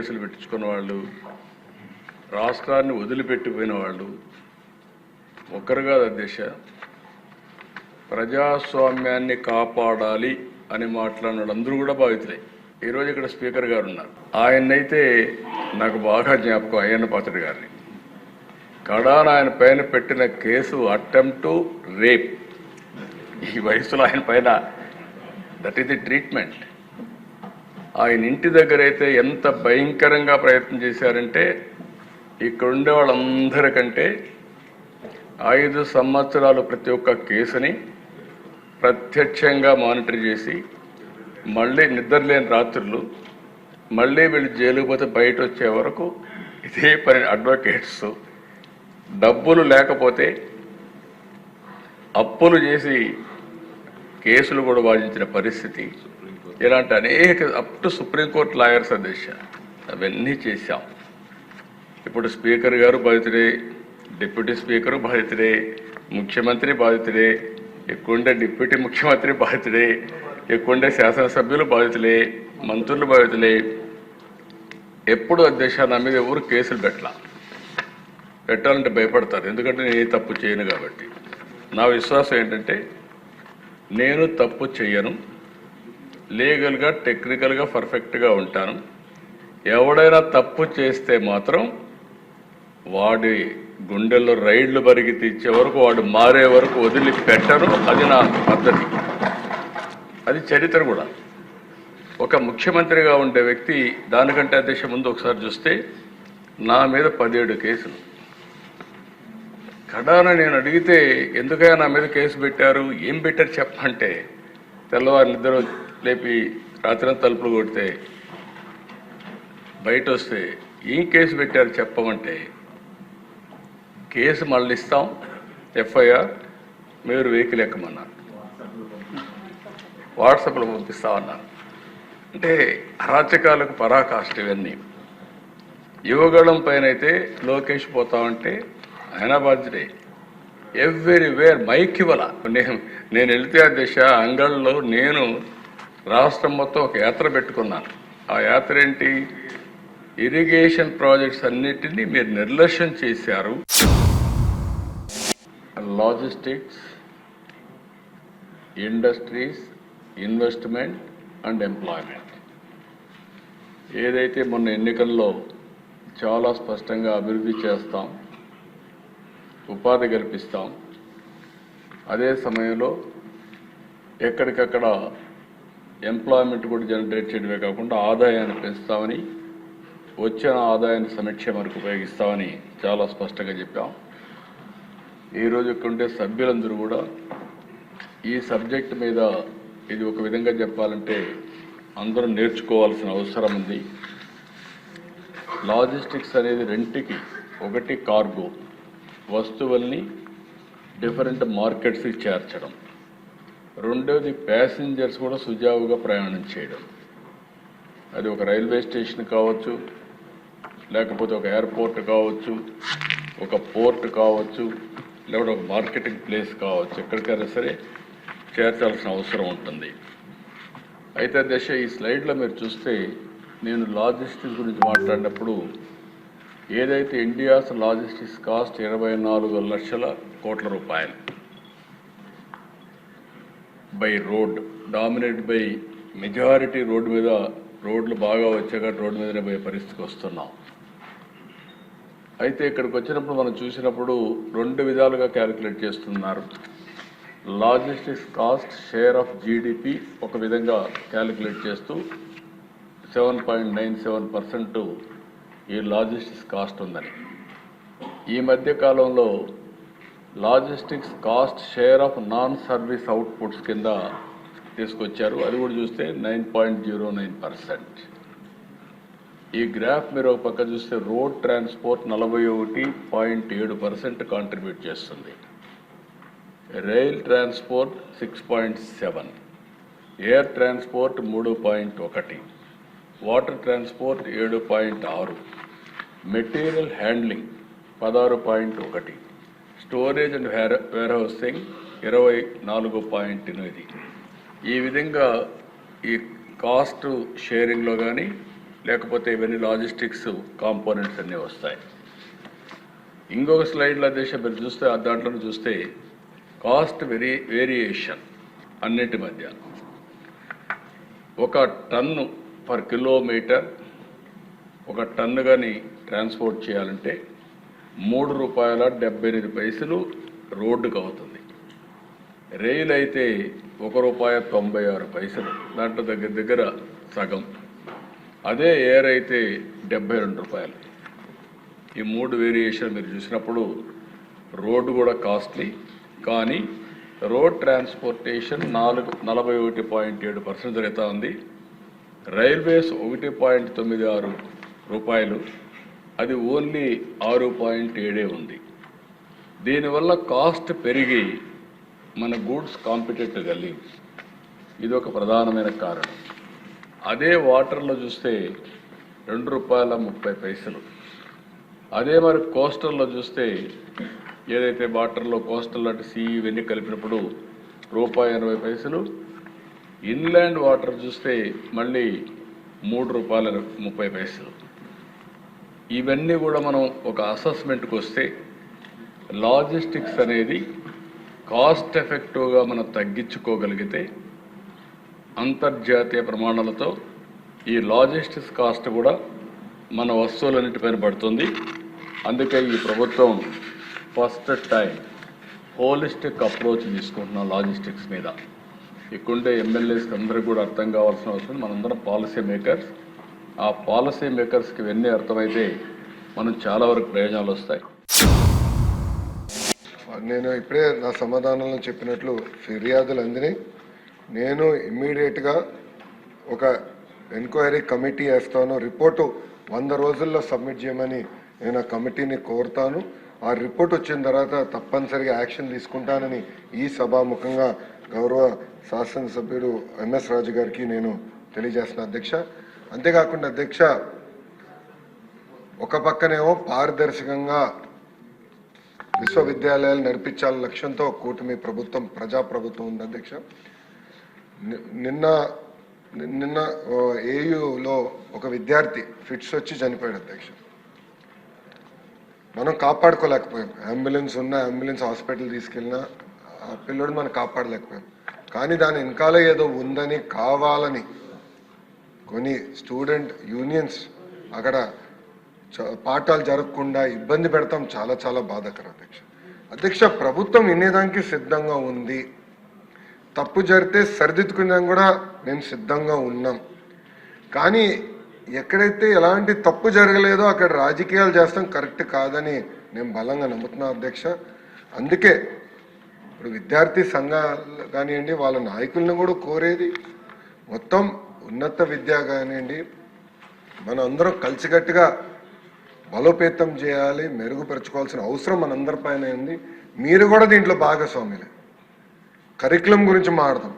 కేసులు పెట్టించుకున్న వాళ్ళు రాష్ట్రాన్ని వదిలిపెట్టిపోయిన వాళ్ళు ఒక్కరు కాదు అధ్యక్ష ప్రజాస్వామ్యాన్ని కాపాడాలి అని మాట్లాడిన వాళ్ళందరూ కూడా బాధితులే. ఈరోజు ఇక్కడ స్పీకర్ గారు ఉన్నారు. ఆయన్నైతే నాకు బాగా జ్ఞాపకం అయ్యన్న పాత్రుడు గారిని. కడాన ఆయన పైన పెట్టిన కేసు అటెంప్ట్ రేప్. ఈ వయసులో ఆయన పైన దట్ ఈస్ ది ట్రీట్మెంట్. ఆయన ఇంటి దగ్గర అయితే ఎంత భయంకరంగా ప్రయత్నం చేశారంటే ఇక్కడ ఉండే వాళ్ళందరికంటే ఐదు సంవత్సరాలు ప్రతి ఒక్క కేసుని ప్రత్యక్షంగా మానిటర్ చేసి మళ్ళీ నిద్రలేని రాత్రులు మళ్ళీ వీళ్ళు జైలుకు పోతే బయట వచ్చే వరకు ఇదే పని అడ్వకేట్స్ డబ్బులు లేకపోతే అప్పులు చేసి కేసులు కూడా వాదించిన పరిస్థితి. ఇలాంటి అనేక అప్ టు సుప్రీంకోర్టు లాయర్స్ అధ్యక్ష అవన్నీ చేశాం. ఇప్పుడు స్పీకర్ గారు బాధితుడే డిప్యూటీ స్పీకరు బాధితుడే ముఖ్యమంత్రి బాధితుడే ఎక్కువండే డిప్యూటీ ముఖ్యమంత్రి బాధితుడే ఎక్కువండే శాసనసభ్యులు బాధితులే మంత్రులు బాధితులే. ఎప్పుడు అధ్యక్ష నా మీద ఎవరు కేసులు పెట్టలా? పెట్టాలంటే భయపడతారు. ఎందుకంటే నేను ఏ తప్పు చేయను కాబట్టి. నా విశ్వాసం ఏంటంటే నేను తప్పు చేయను లీగల్గా టెక్నికల్గా పర్ఫెక్ట్గా ఉంటాను. ఎవడైనా తప్పు చేస్తే మాత్రం వాడి గుండెల్లో రైళ్ళు బరిగి తీర్చే వరకు వాడు మారే వరకు వదిలి పెట్టను అది నా పద్ధతి. అది చరిత్ర కూడా. ఒక ముఖ్యమంత్రిగా ఉండే వ్యక్తి దానికంటే అధ్యక్ష ముందు ఒకసారి చూస్తే నా మీద పదిహేడు కేసులు. కడాన నేను అడిగితే ఎందుకైనా నా మీద కేసు పెట్టారు? ఏం పెట్టారు చెప్పంటే తెల్లవారు నిద్ర లేపి రాత్రి తలుపులు కొడితే బయట వస్తే ఏం కేసు పెట్టారు చెప్పమంటే కేసు మళ్ళీ ఇస్తాం ఎఫ్ఐఆర్ మీరు వెహికల్ ఎక్కమన్నారు. వాట్సాప్లో పంపిస్తామన్నారు. అంటే అరాచకాలకు పరాకాష్ట ఇవన్నీ. యువగళం పైన అయితే లోకేష్ పోతామంటే ఆయన బాధ్యతే ఎవ్రీవేర్ మైక్ ఇవ్వాల. నేను నేను వెళితే ఆ దిశ అంగళ్ళలో నేను రాష్ట్రం మొత్తం ఒక యాత్ర పెట్టుకున్నాను ఆ యాత్ర ఏంటి? ఇరిగేషన్ ప్రాజెక్ట్స్ అన్నిటినీ మీరు నిర్లక్ష్యం చేశారు. Logistics industries investment and employment. ఏదైతే మొన్న ఎన్నికల్లో చాలా స్పష్టంగా అభివృద్ధి చేస్తాం ఉపాధి కల్పిస్తాం అదే సమయంలో ఎక్కడికక్కడ ఎంప్లాయ్మెంట్ కూడా జనరేట్ చేయడమే కాకుండా ఆదాయాన్ని పెంచుతామని వచ్చిన ఆదాయాన్ని సమీక్ష మనకు ఉపయోగిస్తామని చాలా స్పష్టంగా చెప్పాం. ఈరోజు ఇక్కడ ఉండే సభ్యులందరూ కూడా ఈ సబ్జెక్ట్ మీద ఇది ఒక విధంగా చెప్పాలంటే అందరూ నేర్చుకోవాల్సిన అవసరం ఉంది. లాజిస్టిక్స్ అనేది రెంటికి ఒకటి కార్గో వస్తువుల్ని డిఫరెంట్ మార్కెట్స్కి చేర్చడం. రెండోది ప్యాసింజర్స్ కూడా సుజావుగా ప్రయాణం చేయడం. అది ఒక రైల్వే స్టేషన్ కావచ్చు లేకపోతే ఒక ఎయిర్పోర్ట్ కావచ్చు ఒక పోర్ట్ కావచ్చు లేకపోతే ఒక మార్కెటింగ్ ప్లేస్ కావచ్చు. ఎక్కడికైనా సరే చేర్చాల్సిన అవసరం ఉంటుంది. అయితే దశ ఈ స్లైడ్లో మీరు చూస్తే నేను లాజిస్టిక్స్ గురించి మాట్లాడినప్పుడు ఏదైతే ఇండియాస్ లాజిస్టిక్స్ కాస్ట్ ఇరవై నాలుగు లక్షల కోట్ల రూపాయలు by road dominate by majority road మీద రోడ్లు బాగా వచ్చాక రోడ్డు మీదనే పోయే పరిస్థితికి వస్తున్నాం. అయితే ఇక్కడికి వచ్చినప్పుడు మనం చూసినప్పుడు రెండు విధాలుగా క్యాలిక్యులేట్ చేస్తున్నారు. Logistics cost share of GDP ఒక విధంగా క్యాలిక్యులేట్ చేస్తూ seven point nine seven percent ఈ లాజిస్టిక్స్ కాస్ట్ ఉందని. ఈ మధ్య కాలంలో logistics cost share of non service outputs కింద తీసుకొచ్చారు. అది కూడా చూస్తే nine point zero nine percent. ఈ గ్రాఫ్ మీరు ఒక పక్క చూస్తే రోడ్ ట్రాన్స్పోర్ట్ నలభై ఒకటి పాయింట్ ఏడు పర్సెంట్ కాంట్రిబ్యూట్ చేస్తుంది. Rail transport six point seven. Air transport మూడు పాయింట్ ఒకటి. వాటర్ ట్రాన్స్పోర్ట్ ఏడు పాయింట్ ఆరు. మెటీరియల్ హ్యాండ్లింగ్ పదహారు పాయింట్ ఒకటి. Storage and ware warehousing ఇరవై నాలుగు పాయింట్ ఎనిమిది. ఈ విధంగా ఈ కాస్ట్ షేరింగ్లో కానీ లేకపోతే ఇవన్నీ లాజిస్టిక్స్ కాంపోనెంట్స్ అన్నీ వస్తాయి. ఇంకొక స్లైడ్లో దేశ మీరు చూస్తే ఆ దాంట్లో చూస్తే కాస్ట్ వెరీ వేరియేషన్ అన్నిటి మధ్య. ఒక టన్ను పర్ కిలోమీటర్ ఒక టన్ను కానీ ట్రాన్స్పోర్ట్ చేయాలంటే మూడు రూపాయల డెబ్బై ఎనిమిది పైసలు రోడ్డుకు అవుతుంది. రైలు అయితే ఒక రూపాయ తొంభై ఆరు పైసలు దాంట్లో దగ్గర దగ్గర సగం. అదే ఎయిర్ అయితే డెబ్బై రెండు రూపాయలు. ఈ మూడు వేరియేషన్ మీరు చూసినప్పుడు రోడ్డు కూడా కాస్ట్లీ కానీ రోడ్ ట్రాన్స్పోర్టేషన్ నాలుగు నలభై ఒకటి పాయింట్ ఏడు పర్సెంట్ జరుగుతూ ఉంది. రైల్వేస్ ఒకటి పాయింట్ తొమ్మిది ఆరు రూపాయలు అది ఓన్లీ ఆరు పాయింట్ ఏడే ఉంది. దీనివల్ల కాస్ట్ పెరిగి మన గూడ్స్ కాంపిటేటివ్ కలిగి ఇది ఒక ప్రధానమైన కారణం. అదే వాటర్లో చూస్తే రెండు రూపాయల ముప్పై పైసలు. అదే మరి కోస్టల్లో చూస్తే ఏదైతే వాటర్లో కోస్టల్ అంటే సీ ఇవన్నీ కలిపినప్పుడు రూపాయి ఎనభై పైసలు ఇన్లాండ్ వాటర్ చూస్తే మళ్ళీ మూడు రూపాయల ముప్పై పైసలు. ఇవన్నీ కూడా మనం ఒక అసెస్మెంట్కి వస్తే లాజిస్టిక్స్ అనేది కాస్ట్ ఎఫెక్టివ్గా మనం తగ్గించుకోగలిగితే అంతర్జాతీయ ప్రమాణాలతో ఈ లాజిస్టిక్స్ కాస్ట్ కూడా మన వస్తువులన్నిటిపైన పడుతుంది. అందుకే ఈ ప్రభుత్వం ఫస్ట్ టైం హోలిస్టిక్ అప్రోచ్ తీసుకుంటున్నాం లాజిస్టిక్స్ మీద. ఇక్కడుండే ఎమ్మెల్యేస్కి అందరికీ కూడా అర్థం కావాల్సిన అవసరం. మనందరం పాలసీ మేకర్స్ ఆ పాలసీ మేకర్స్కి ఇవన్నీ అర్థమైతే మనం చాలా వరకు ప్రయోజనాలు వస్తాయి. నేను ఇప్పుడే నా సమాధానంలో చెప్పినట్లు ఫిర్యాదులు అందినాయి నేను ఇమ్మీడియట్గా ఒక ఎంక్వైరీ కమిటీ వేస్తాను. రిపోర్టు వంద రోజుల్లో సబ్మిట్ చేయమని నేను ఆ కమిటీని కోరుతాను. ఆ రిపోర్ట్ వచ్చిన తర్వాత తప్పనిసరిగా యాక్షన్ తీసుకుంటానని ఈ సభాముఖంగా గౌరవ శాసనసభ్యుడు ఎంఎస్ రాజు గారికి నేను తెలియజేస్తున్నా. అధ్యక్ష అంతేకాకుండా అధ్యక్ష ఒక పక్కనేమో పారదర్శకంగా విశ్వవిద్యాలయాలు నడిపించాలనే లక్ష్యంతో కూటమి ప్రభుత్వం ప్రజాప్రభుత్వం ఉంది అధ్యక్ష. నిన్న నిన్న ఏయులో ఒక విద్యార్థి ఫిట్స్ వచ్చి చనిపోయాడు అధ్యక్ష. మనం కాపాడుకోలేకపోయాం. అంబులెన్స్ ఉన్న అంబులెన్స్ హాస్పిటల్ తీసుకెళ్ళినా ఆ పిల్లోడు మనం కాపాడలేకపోయాం. కానీ దాని వెనకాల ఏదో ఉందని కావాలని కొన్ని స్టూడెంట్ యూనియన్స్ అక్కడ చ- పాఠాలు జరగకుండా ఇబ్బంది పెడతాం చాలా చాలా బాధాకరం అధ్యక్ష. అధ్యక్ష ప్రభుత్వం వినేదానికి సిద్ధంగా ఉంది. తప్పు జరిగితే సరిదిద్దుకునేదానికి కూడా మేము సిద్ధంగా ఉన్నాం. కానీ ఎక్కడైతే ఎలాంటి తప్పు జరగలేదో అక్కడ రాజకీయాలు చేస్తాం కరెక్ట్ కాదని నేను బలంగా నమ్ముతున్నాను అధ్యక్ష. అందుకే ఇప్పుడు విద్యార్థి సంఘాలు కానివ్వండి వాళ్ళ నాయకులను కూడా కోరేది మొత్తం ఉన్నత విద్య కానివ్వండి మనం అందరం కలిసికట్టుగా బలోపేతం చేయాలి మెరుగుపరచుకోవాల్సిన అవసరం మనందరిపైన ఉంది. మీరు కూడా దీంట్లో భాగస్వాములే. కరికులం గురించి మాడదాం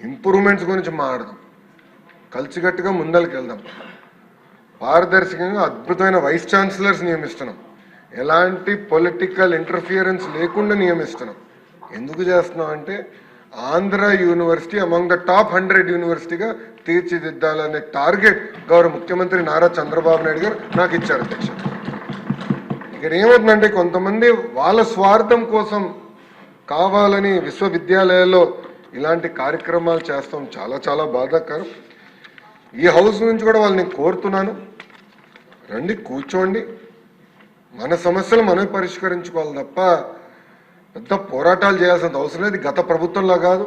ఇంప్రూవ్మెంట్స్ గురించి మాడదాం కలిసికట్టుగా ముందరికి వెళ్దాం పారదర్శకంగా అద్భుతమైన వైస్ ఛాన్సలర్స్ నియమిస్తున్నాం. ఎలాంటి పొలిటికల్ ఇంటర్ఫియరెన్స్ లేకుండా నియమిస్తున్నాం. ఎందుకు చేస్తున్నాం అంటే Andhra university among the top hundred యూనివర్సిటీగా తీర్చిదిద్దాలనే టార్గెట్ గౌరవ ముఖ్యమంత్రి నారా చంద్రబాబు నాయుడు గారు నాకు ఇచ్చారు అధ్యక్ష. ఇక్కడ ఏమవుతుందంటే కొంతమంది వాళ్ళ స్వార్థం కోసం కావాలని విశ్వవిద్యాలయాల్లో ఇలాంటి కార్యక్రమాలు చేస్తాం చాలా చాలా బాధాకరం. ఈ హౌస్ నుంచి కూడా వాళ్ళని కోరుతున్నాను. రండి కూర్చోండి. మన సమస్యలు మనమే పరిష్కరించుకోవాలి తప్ప పెద్ద పోరాటాలు చేయాల్సిన అవసరం లేదు. గత ప్రభుత్వంలో కాదు.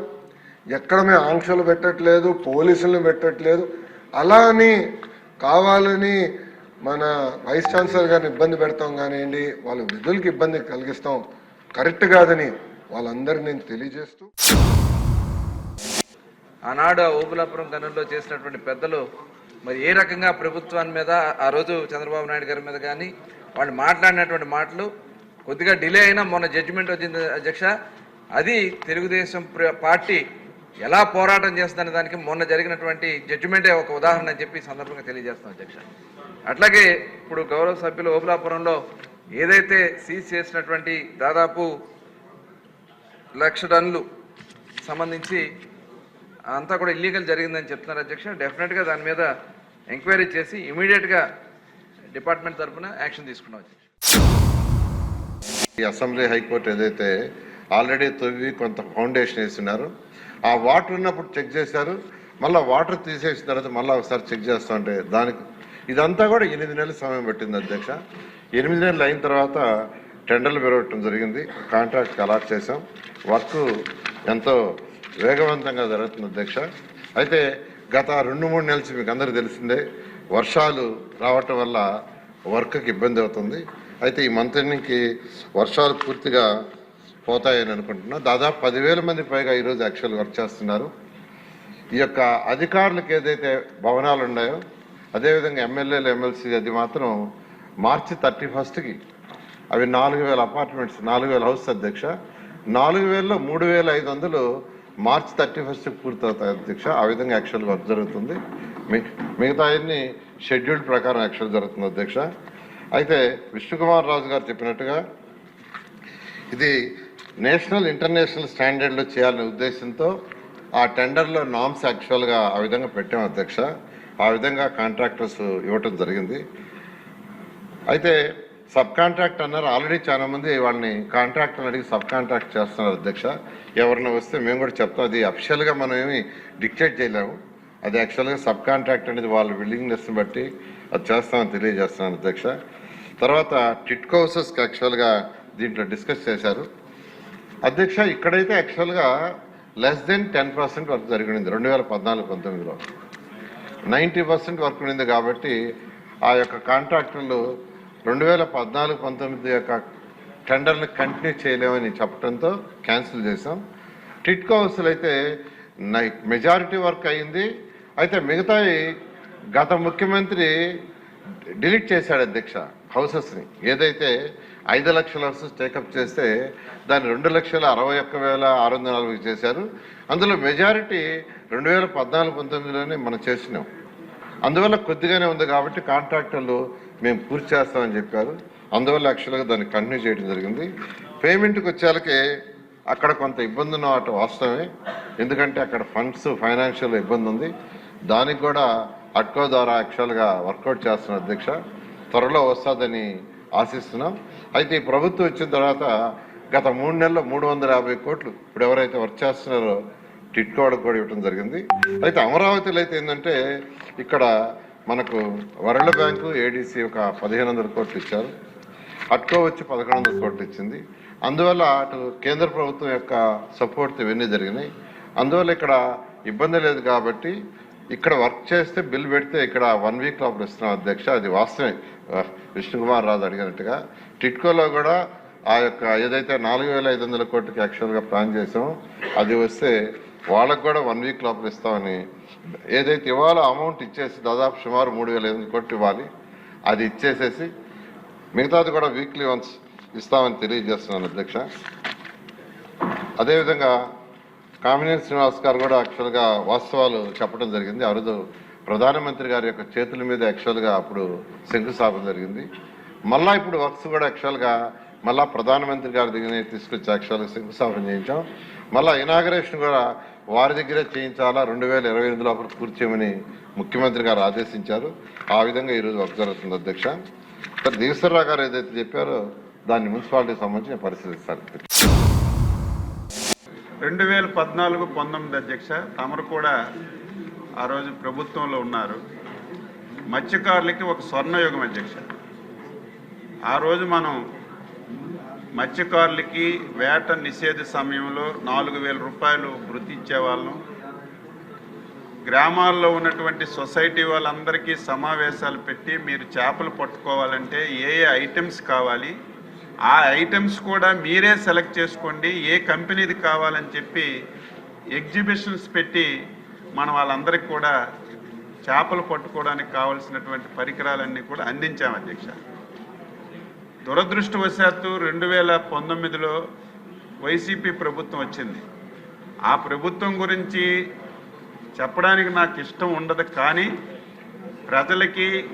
ఎక్కడ మేము ఆంక్షలు పెట్టట్లేదు పోలీసులను పెట్టట్లేదు. అలా అని కావాలని మన వైస్ ఛాన్సలర్ గారిని ఇబ్బంది పెడతాం కానివ్వండి వాళ్ళ విధులకి ఇబ్బంది కలిగిస్తాం. కరెక్ట్ కాదని వాళ్ళందరినీ నేను తెలియజేస్తూ ఆనాడు ఆ ఓబులాపురం గనుల్లో చేసినటువంటి పెద్దలు మరి ఏ రకంగా ప్రభుత్వాన్ని మీద ఆ రోజు చంద్రబాబు నాయుడు గారి మీద కానీ వాళ్ళు మాట్లాడినటువంటి మాటలు కొద్దిగా డిలే అయినా మొన్న జడ్జిమెంట్ వచ్చింది అధ్యక్ష. అది తెలుగుదేశం పార్టీ ఎలా పోరాటం చేస్తుందనే దానికి మొన్న జరిగినటువంటి జడ్జిమెంటే ఒక ఉదాహరణ అని చెప్పి సందర్భంగా తెలియజేస్తాం అధ్యక్ష. అట్లాగే ఇప్పుడు గౌరవ సభ్యులు ఓబులాపురంలో ఏదైతే సీజ్ చేసినటువంటి దాదాపు లక్ష టన్నులు సంబంధించి అంతా కూడా ఇల్లీగల్ జరిగిందని చెప్తున్నారు అధ్యక్ష. డెఫినెట్గా దాని మీద ఎంక్వైరీ చేసి ఇమీడియట్గా డిపార్ట్మెంట్ తరఫున యాక్షన్ తీసుకున్నాం అధ్యక్ష. ఈ అసెంబ్లీ హైకోర్టు ఏదైతే ఆల్రెడీ తవ్వి కొంత ఫౌండేషన్ వేస్తున్నారు ఆ వాటర్ ఉన్నప్పుడు చెక్ చేశారు. మళ్ళీ వాటర్ తీసేసిన తర్వాత మళ్ళీ ఒకసారి చెక్ చేస్తుంటే దానికి ఇదంతా కూడా ఎనిమిది నెలల సమయం పట్టింది అధ్యక్ష. ఎనిమిది నెలలు అయిన తర్వాత టెండర్లు పెరగటం జరిగింది. కాంట్రాక్ట్ అలాట్ చేశాం. వర్క్ ఎంతో వేగవంతంగా జరుగుతుంది అధ్యక్ష. అయితే గత రెండు మూడు నెలలు మీకు అందరికీ తెలిసిందే వర్షాలు రావటం వల్ల వర్క్కి ఇబ్బంది అవుతుంది. అయితే ఈ మంత్రికి వర్షాలు పూర్తిగా పోతాయని అనుకుంటున్నా. దాదాపు పదివేల మంది పైగా ఈరోజు యాక్చువల్ వర్క్ చేస్తున్నారు. ఈ యొక్క అధికారులకు ఏదైతే భవనాలు ఉన్నాయో అదేవిధంగా ఎమ్మెల్యేలు ఎమ్మెల్సీ అది మాత్రం మార్చి థర్టీ ఫస్ట్కి అవి నాలుగు వేల అపార్ట్మెంట్స్ నాలుగు వేల హౌస్ అధ్యక్ష నాలుగు వేలలో మూడు వేల ఐదు వందలు మార్చి థర్టీ ఫస్ట్కి పూర్తవుతాయి అధ్యక్ష. ఆ విధంగా యాక్చువల్ వర్క్ జరుగుతుంది. మి- మిగతా అన్ని షెడ్యూల్ ప్రకారం యాక్చువల్ జరుగుతుంది అధ్యక్ష. అయితే విష్ణుకుమార్ రాజు గారు చెప్పినట్టుగా ఇది నేషనల్ ఇంటర్నేషనల్ స్టాండర్డ్లో చేయాలనే ఉద్దేశంతో ఆ టెండర్లో నామ్స్ యాక్చువల్గా ఆ విధంగా పెట్టాం అధ్యక్ష. ఆ విధంగా కాంట్రాక్టర్స్ ఇవ్వటం జరిగింది. అయితే సబ్ కాంట్రాక్ట్ అన్నారు. ఆల్రెడీ చాలా మంది వాళ్ళని కాంట్రాక్టర్ని అడిగి సబ్ కాంట్రాక్ట్ చేస్తున్నారు అధ్యక్ష. ఎవరైనా వస్తే మేము కూడా చెప్తాం. అది అఫిషియల్గా మనం ఏమి డిక్టేట్ చేయలేము. అది యాక్చువల్గా సబ్ కాంట్రాక్ట్ అనేది వాళ్ళ విల్లింగ్నెస్ని బట్టి అది చేస్తామని తెలియజేస్తున్నాను అధ్యక్ష. తర్వాత టిట్కో హౌసెస్కి యాక్చువల్గా దీంట్లో డిస్కస్ చేశారు. అధ్యక్ష ఇక్కడైతే యాక్చువల్గా less then ten percent work జరిగింది రెండు వేల పద్నాలుగు పంతొమ్మిదిలో. నైంటీ పర్సెంట్ వర్క్ ఉండింది కాబట్టి ఆ యొక్క కాంట్రాక్టర్లు రెండు వేల పద్నాలుగు పంతొమ్మిది యొక్క టెండర్ని కంటిన్యూ చేయలేమని చెప్పడంతో క్యాన్సిల్ చేసాం టిట్కో హౌస్లు అయితే మెజారిటీ వర్క్ అయింది. అయితే మిగతాయి గత ముఖ్యమంత్రి డిలీట్ చేశాడు అధ్యక్ష. హౌసెస్ని ఏదైతే ఐదు లక్షల హౌసెస్ టేకప్ చేస్తే దాన్ని రెండు లక్షల అరవై ఒక్క వేల ఆరు వందల నలభై చేశారు. అందులో మెజారిటీ రెండు వేల పద్నాలుగు పంతొమ్మిదిలోనే మనం చేసినాం. అందువల్ల కొద్దిగానే ఉంది కాబట్టి కాంట్రాక్టర్లు మేము పూర్తి చేస్తామని చెప్పారు. అందువల్ల యాక్చువల్గా దాన్ని కంటిన్యూ చేయడం జరిగింది. పేమెంట్కి వచ్చేళ్ళకి అక్కడ కొంత ఇబ్బంది ఉన్న అటు వాస్తవమే. ఎందుకంటే అక్కడ ఫండ్స్ ఫైనాన్షియల్ ఇబ్బంది ఉంది. దానికి కూడా అట్కో ద్వారా యాక్చువల్గా వర్కౌట్ చేస్తున్న అధ్యక్ష. త్వరలో వస్తుందని ఆశిస్తున్నాం. అయితే ఈ ప్రభుత్వం వచ్చిన తర్వాత గత మూడు నెలల్లో మూడు వందల యాభై కోట్లు ఇప్పుడు ఎవరైతే వర్క్ చేస్తున్నారో టిట్కోవడం కూడా ఇవ్వడం జరిగింది. అయితే అమరావతిలో అయితే ఏంటంటే ఇక్కడ మనకు వరల్డ్ బ్యాంకు ఏడీసీ ఒక పదిహేను వందల కోట్లు ఇచ్చారు. అట్కో వచ్చి పదకొండు వందల కోట్లు ఇచ్చింది. అందువల్ల అటు కేంద్ర ప్రభుత్వం యొక్క సపోర్ట్ ఇవన్నీ జరిగినాయి. అందువల్ల ఇక్కడ ఇబ్బంది లేదు కాబట్టి ఇక్కడ వర్క్ చేస్తే బిల్ పెడితే ఇక్కడ వన్ వీక్ లోపల ఇస్తున్నాం అధ్యక్ష అది వాస్తవమే. విష్ణుకుమార్ రాజు అడిగినట్టుగా. టిట్కోలో కూడా ఆ యొక్క ఏదైతే నాలుగు వేల ఐదు వందల కోట్లకి యాక్చువల్గా ప్లాన్ చేసామో అది వస్తే వాళ్ళకు కూడా వన్ వీక్ లోపల ఇస్తామని. ఏదైతే ఇవ్వాలో అమౌంట్ ఇచ్చేసి దాదాపు సుమారు మూడు వేల ఐదు వందల కోట్లు ఇవ్వాలి అది ఇచ్చేసేసి మిగతాది కూడా వీక్లీ వన్స్ ఇస్తామని తెలియజేస్తున్నాను అధ్యక్ష. అదేవిధంగా కామినేని శ్రీనివాస్ గారు కూడా యాక్చువల్గా వాస్తవాలు చెప్పడం జరిగింది. ఆ రోజు ప్రధానమంత్రి గారి యొక్క చేతుల మీద యాక్చువల్గా అప్పుడు శంకుస్థాపన జరిగింది. మళ్ళా ఇప్పుడు వర్క్స్ కూడా యాక్చువల్గా మళ్ళా ప్రధానమంత్రి గారి దగ్గర తీసుకొచ్చి యాక్చువల్గా శంకుస్థాపన చేయించాం. మళ్ళీ ఇనాగరేషన్ కూడా వారి దగ్గరే చేయించాలా? రెండు వేల ఇరవై ఎనిమిది లోపల పూర్తి చేయమని ముఖ్యమంత్రి గారు ఆదేశించారు. ఆ విధంగా ఈరోజు వర్క్ జరుగుతుంది అధ్యక్ష. మరి దీశ్వరరావు గారు ఏదైతే చెప్పారో దాన్ని మున్సిపాలిటీకి సంబంధించి పరిశీలిస్తాను. రెండు వేల పద్నాలుగు పంతొమ్మిది అధ్యక్ష తమరు కూడా ఆ రోజు ప్రభుత్వంలో ఉన్నారు. మత్స్యకారులకి ఒక స్వర్ణయుగం అధ్యక్ష. ఆ రోజు మనం మత్స్యకారులకి వేట నిషేధ సమయంలో నాలుగు వేల రూపాయలు వృత్తి ఇచ్చేవాళ్ళం. గ్రామాల్లో ఉన్నటువంటి సొసైటీ వాళ్ళందరికీ సమావేశాలు పెట్టి మీరు చేపలు పట్టుకోవాలంటే ఏ ఏ ఐటమ్స్ కావాలి ఆ ఐటమ్స్ కూడా మీరే సెలెక్ట్ చేసుకోండి ఏ కంపెనీది కావాలని చెప్పి ఎగ్జిబిషన్స్ పెట్టి మనం వాళ్ళందరికీ కూడా చేపలు పట్టుకోవడానికి కావలసినటువంటి పరికరాలన్నీ కూడా అందించాం అధ్యక్ష. దురదృష్టవశాత్తు రెండు వేల పంతొమ్మిదిలో వైసీపీ ప్రభుత్వం వచ్చింది. ఆ ప్రభుత్వం గురించి చెప్పడానికి నాకు ఇష్టం ఉండదు కానీ ప్రజలకి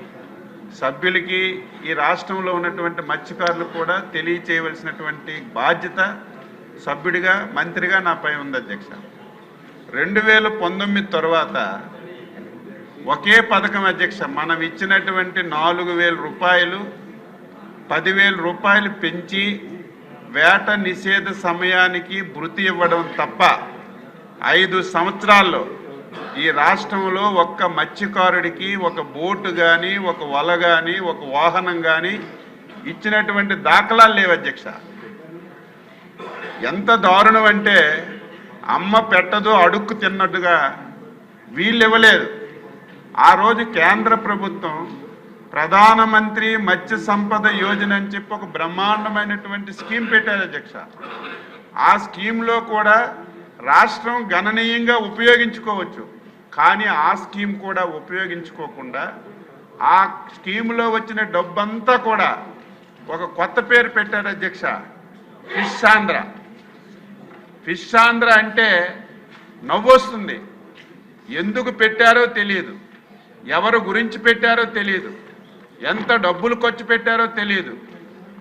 సభ్యులకి ఈ రాష్ట్రంలో ఉన్నటువంటి మత్స్యకారులు కూడా తెలియచేయవలసినటువంటి బాధ్యత సభ్యుడిగా మంత్రిగా నాపై ఉంది అధ్యక్ష. రెండు వేల పంతొమ్మిది తర్వాత ఒకే పథకం అధ్యక్ష మనం ఇచ్చినటువంటి నాలుగు వేల రూపాయలు పదివేల రూపాయలు పెంచి వేట నిషేధ సమయానికి భృతి ఇవ్వడం తప్ప ఐదు సంవత్సరాల్లో ఈ రాష్ట్రంలో ఒక్క మత్స్యకారుడికి ఒక బోటు కానీ ఒక వల కానీ ఒక వాహనం కానీ ఇచ్చినటువంటి దాఖలాలు లేవు అధ్యక్ష. ఎంత దారుణం అంటే అమ్మ పెట్టదు అడుక్కు తిన్నట్టుగా వీళ్ళు ఇవ్వలేదు ఆ రోజు కేంద్ర ప్రభుత్వం ప్రధానమంత్రి మత్స్య సంపద యోజన అని చెప్పి ఒక బ్రహ్మాండమైనటువంటి స్కీమ్ పెట్టారు అధ్యక్ష. ఆ స్కీమ్లో కూడా రాష్ట్రం గణనీయంగా ఉపయోగించుకోవచ్చు. కానీ ఆ స్కీమ్ కూడా ఉపయోగించుకోకుండా ఆ స్కీమ్లో వచ్చిన డబ్బంతా కూడా ఒక కొత్త పేరు పెట్టారు అధ్యక్ష ఫిష్ ఆంధ్ర. ఫిష్ ఆంధ్ర అంటే నవ్వొస్తుంది. ఎందుకు పెట్టారో తెలియదు. ఎవరు గురించి పెట్టారో తెలియదు. ఎంత డబ్బులు ఖర్చు పెట్టారో తెలియదు.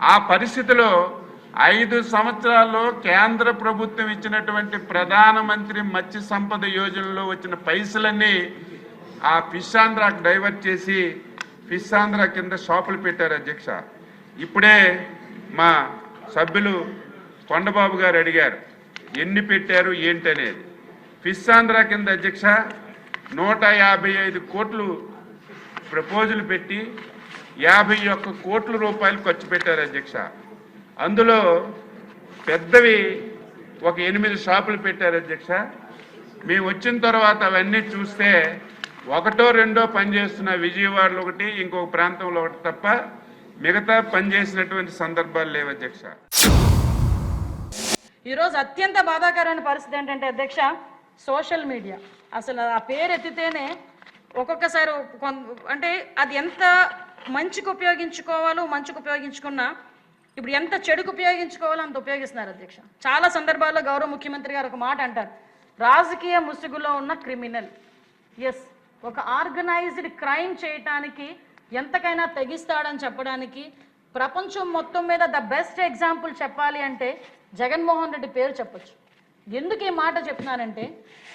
ఆ పరిస్థితిలో ఐదు సంవత్సరాల్లో కేంద్ర ప్రభుత్వం ఇచ్చినటువంటి ప్రధానమంత్రి మత్స్య సంపద యోజనలో వచ్చిన పైసలన్నీ ఆ ఫిష్ ఆంధ్రాకు డైవర్ట్ చేసి ఫిష్ ఆంధ్ర కింద షాపులు పెట్టారు అధ్యక్ష. ఇప్పుడే మా సభ్యులు కొండబాబు గారు అడిగారు ఎన్ని పెట్టారు ఏంటనేది. ఫిష్ ఆంధ్ర కింద అధ్యక్ష నూట యాభై ఐదు కోట్లు ప్రపోజలు పెట్టి యాభై ఒక్క కోట్ల రూపాయలు ఖర్చు పెట్టారు అధ్యక్ష. అందులో పెద్దవి ఒక ఎనిమిది షాపులు పెట్టారు అధ్యక్ష. మేము వచ్చిన తర్వాత అవన్నీ చూస్తే ఒకటో రెండో పనిచేస్తున్న విజయవాడలో ఒకటి ఇంకొక ప్రాంతంలో ఒకటి తప్ప మిగతా పనిచేసినటువంటి సందర్భాలు లేవు అధ్యక్ష. ఈరోజు అత్యంత బాధాకరమైన పరిస్థితి ఏంటంటే అధ్యక్ష సోషల్ మీడియా. అసలు ఆ పేరు ఎత్తితేనే ఒక్కొక్కసారి అంటే అది ఎంత మంచికి ఉపయోగించుకోవాలో మంచికి ఉపయోగించుకున్నా ఇప్పుడు ఎంత చెడుకు ఉపయోగించుకోవాలో అంత ఉపయోగిస్తున్నారు అధ్యక్ష. చాలా సందర్భాల్లో గౌరవ ముఖ్యమంత్రి గారు ఒక మాట అంటారు. రాజకీయ ముసుగులో ఉన్న క్రిమినల్. ఎస్ ఒక ఆర్గనైజ్డ్ క్రైమ్ చేయటానికి ఎంతకైనా తెగిస్తాడని చెప్పడానికి ప్రపంచం మొత్తం మీద ద బెస్ట్ ఎగ్జాంపుల్ చెప్పాలి అంటే జగన్మోహన్ రెడ్డి పేరు చెప్పొచ్చు. ఎందుకు ఈ మాట చెప్తున్నానంటే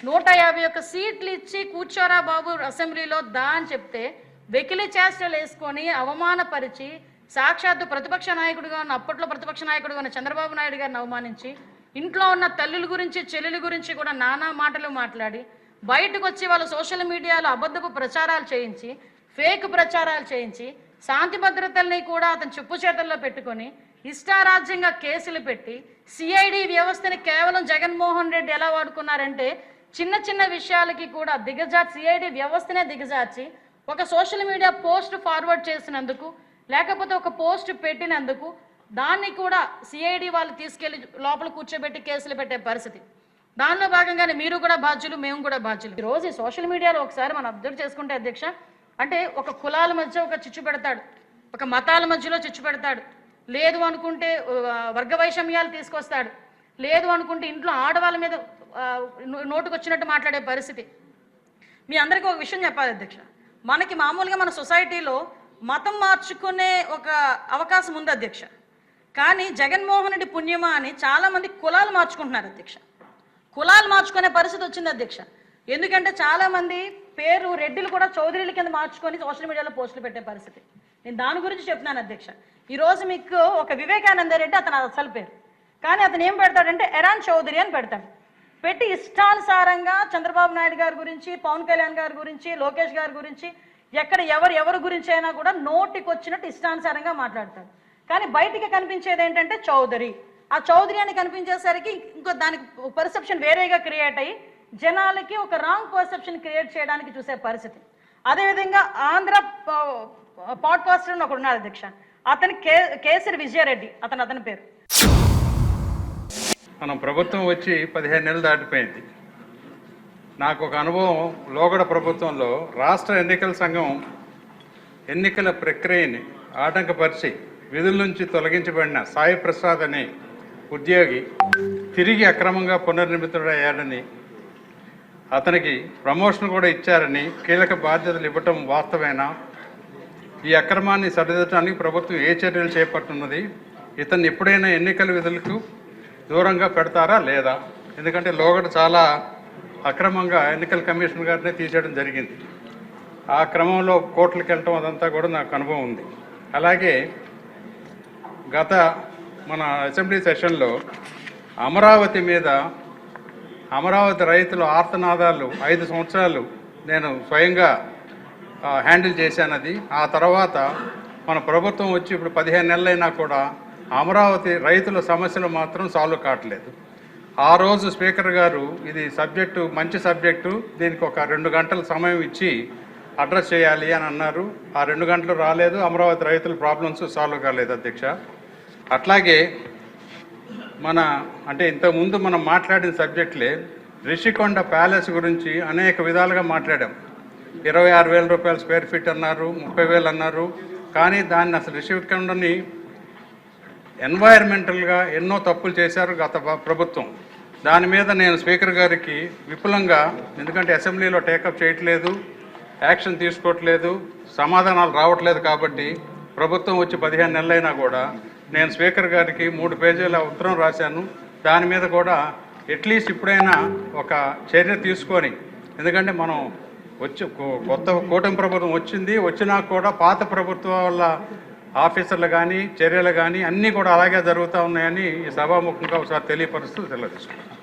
నూట యాభై ఒక్క సీట్లు ఇచ్చి కూర్చోరా బాబు అసెంబ్లీలో దా అని చెప్తే వెకిలి చేష్టలు వేసుకొని అవమానపరిచి సాక్షాత్తు ప్రతిపక్ష నాయకుడిగా ఉన్న అప్పట్లో ప్రతిపక్ష నాయకుడిగా ఉన్న చంద్రబాబు నాయుడు గారిని అవమానించి ఇంట్లో ఉన్న తల్లుల గురించి చెల్లెల గురించి కూడా నానా మాటలు మాట్లాడి బయటకు వచ్చి వాళ్ళ సోషల్ మీడియాలో అబద్ధపు ప్రచారాలు చేయించి ఫేక్ ప్రచారాలు చేయించి శాంతి భద్రతల్ని కూడా అతను చెప్పు చేతల్లో పెట్టుకొని ఇష్టారాజ్యంగా కేసులు పెట్టి సిఐడి వ్యవస్థని కేవలం జగన్మోహన్ రెడ్డి ఎలా వాడుకున్నారంటే చిన్న చిన్న విషయాలకి కూడా దిగజార్చి సిఐడి వ్యవస్థనే దిగజార్చి ఒక సోషల్ మీడియా పోస్ట్ ఫార్వర్డ్ చేసినందుకు లేకపోతే ఒక పోస్ట్ పెట్టినందుకు దాన్ని కూడా సిఐడి వాళ్ళు తీసుకెళ్ళి లోపల కూర్చోబెట్టి కేసులు పెట్టే పరిస్థితి. దానిలో భాగంగానే మీరు కూడా బాధ్యులు మేము కూడా బాధ్యులు. ఈరోజు రోజు సోషల్ మీడియాలో ఒకసారి మనం అబ్జర్వ్ చేసుకుంటే అధ్యక్ష అంటే ఒక కులాల మధ్య ఒక చిచ్చు పెడతాడు ఒక మతాల మధ్యలో చిచ్చు పెడతాడు. లేదు అనుకుంటే వర్గ వైషమ్యాలు తీసుకొస్తాడు. లేదు అనుకుంటే ఇంట్లో ఆడవాళ్ళ మీద నోటుకొచ్చినట్టు మాట్లాడే పరిస్థితి. మీ అందరికీ ఒక విషయం చెప్పాలి అధ్యక్ష. మనకి మామూలుగా మన సొసైటీలో మతం మార్చుకునే ఒక అవకాశం ఉంది అధ్యక్ష. కానీ జగన్మోహన్ రెడ్డి పుణ్యమా అని చాలామంది కులాలు మార్చుకుంటున్నారు అధ్యక్ష. కులాలు మార్చుకునే పరిస్థితి వచ్చింది అధ్యక్ష. ఎందుకంటే చాలామంది పేరు రెడ్డిలు కూడా చౌదరిల కింద మార్చుకొని సోషల్ మీడియాలో పోస్టులు పెట్టే పరిస్థితి. నేను దాని గురించి చెప్తున్నాను అధ్యక్ష. ఈరోజు మీకు ఒక వివేకానంద రెడ్డి అతను అసలు పేరు. కానీ అతను ఏం పెడతాడంటే ఎరాన్ చౌదరి అని పెడతాడు. పెట్టి ఇష్టానుసారంగా చంద్రబాబు నాయుడు గారి గురించి పవన్ కళ్యాణ్ గారి గురించి లోకేష్ గారి గురించి ఎక్కడ ఎవరు ఎవరి గురించి అయినా కూడా నోటికి వచ్చినట్టు ఇష్టానుసారంగా మాట్లాడతాడు. కానీ బయటికి కనిపించేది ఏంటంటే చౌదరి. ఆ చౌదరి అని కనిపించేసరికి ఇంకో దానికి పర్సెప్షన్ వేరేగా క్రియేట్ అయ్యి జనాలకి ఒక రాంగ్ పర్సెప్షన్ క్రియేట్ చేయడానికి చూసే పరిస్థితి. అదేవిధంగా ఆంధ్ర పాడ్కాస్టర్ అని ఒకడు ఉన్నాడు అధ్యక్ష అతని కే కేసరి విజయారెడ్డి. అతను అతని పేరు. మనం ప్రభుత్వం వచ్చి పదిహేను నెలలు దాటిపోయింది. నాకు ఒక అనుభవం. లోగడ ప్రభుత్వంలో రాష్ట్ర ఎన్నికల సంఘం ఎన్నికల ప్రక్రియని ఆటంకపరిచి విధుల నుంచి తొలగించబడిన సాయి ప్రసాద్ అనే ఉద్యోగి తిరిగి అక్రమంగా పునర్నిర్మితుడయ్యాడని అతనికి ప్రమోషన్ కూడా ఇచ్చారని కీలక బాధ్యతలు ఇవ్వటం వాస్తవేనా? ఈ అక్రమాన్ని సరిదిద్దడానికి ప్రభుత్వం ఏ చర్యలు చేపట్టున్నది ఇతన్ని ఎప్పుడైనా ఎన్నికల విధులకు దూరంగా పెడతారా లేదా? ఎందుకంటే లోగడ చాలా అక్రమంగా ఎన్నికల కమిషన్ గారినే తీసేయడం జరిగింది. ఆ క్రమంలో కోర్టులకు వెళ్ళటం అదంతా కూడా నాకు అనుభవం ఉంది. అలాగే గత మన అసెంబ్లీ సెషన్లో అమరావతి మీద అమరావతి రైతుల ఆర్తనాదాలు ఐదు సంవత్సరాలు నేను స్వయంగా హ్యాండిల్ చేశాను అది. ఆ తర్వాత మన ప్రభుత్వం వచ్చి ఇప్పుడు పదిహేను నెలలైనా కూడా అమరావతి రైతుల సమస్యలు మాత్రం సాల్వ్ కావట్లేదు. ఆ రోజు స్పీకర్ గారు ఇది సబ్జెక్టు మంచి సబ్జెక్టు దీనికి ఒక రెండు గంటల సమయం ఇచ్చి అడ్రస్ చేయాలి అని అన్నారు. ఆ రెండు గంటలు రాలేదు. అమరావతి రైతుల ప్రాబ్లమ్స్ సాల్వ్ కాలేదు అధ్యక్ష. అట్లాగే మన అంటే ఇంతకుముందు మనం మాట్లాడిన సబ్జెక్టులే రిషికొండ ప్యాలెస్ గురించి అనేక విధాలుగా మాట్లాడాం. ఇరవై ఆరు వేల రూపాయల స్క్వేర్ ఫీట్ అన్నారు ముప్పై వేలు అన్నారు. కానీ దాన్ని అసలు రిషికొండని ఎన్వైర్మెంటల్గా ఎన్నో తప్పులు చేశారు గత ప్రభుత్వం. దాని మీద నేను స్పీకర్ గారికి విపులంగా ఎందుకంటే అసెంబ్లీలో టేకప్ చేయట్లేదు యాక్షన్ తీసుకోవట్లేదు సమాధానాలు రావట్లేదు కాబట్టి ప్రభుత్వం వచ్చి పదిహేను నెలలైనా కూడా నేను స్పీకర్ గారికి మూడు పేజీల ఉత్తరం రాశాను. దాని మీద కూడా అట్లీస్ట్ ఇప్పుడైనా ఒక చర్య తీసుకొని ఎందుకంటే మనం వచ్చి కొత్త కూటమి ప్రభుత్వం వచ్చింది వచ్చినా కూడా పాత ప్రభుత్వం వల్ల ఆఫీసర్లు కానీ చర్యలు కానీ అన్నీ కూడా అలాగే జరుగుతూ ఉన్నాయని ఈ సభాముఖంగా ఒకసారి తెలియపరుస్తూ తెలియజేసుకున్నాను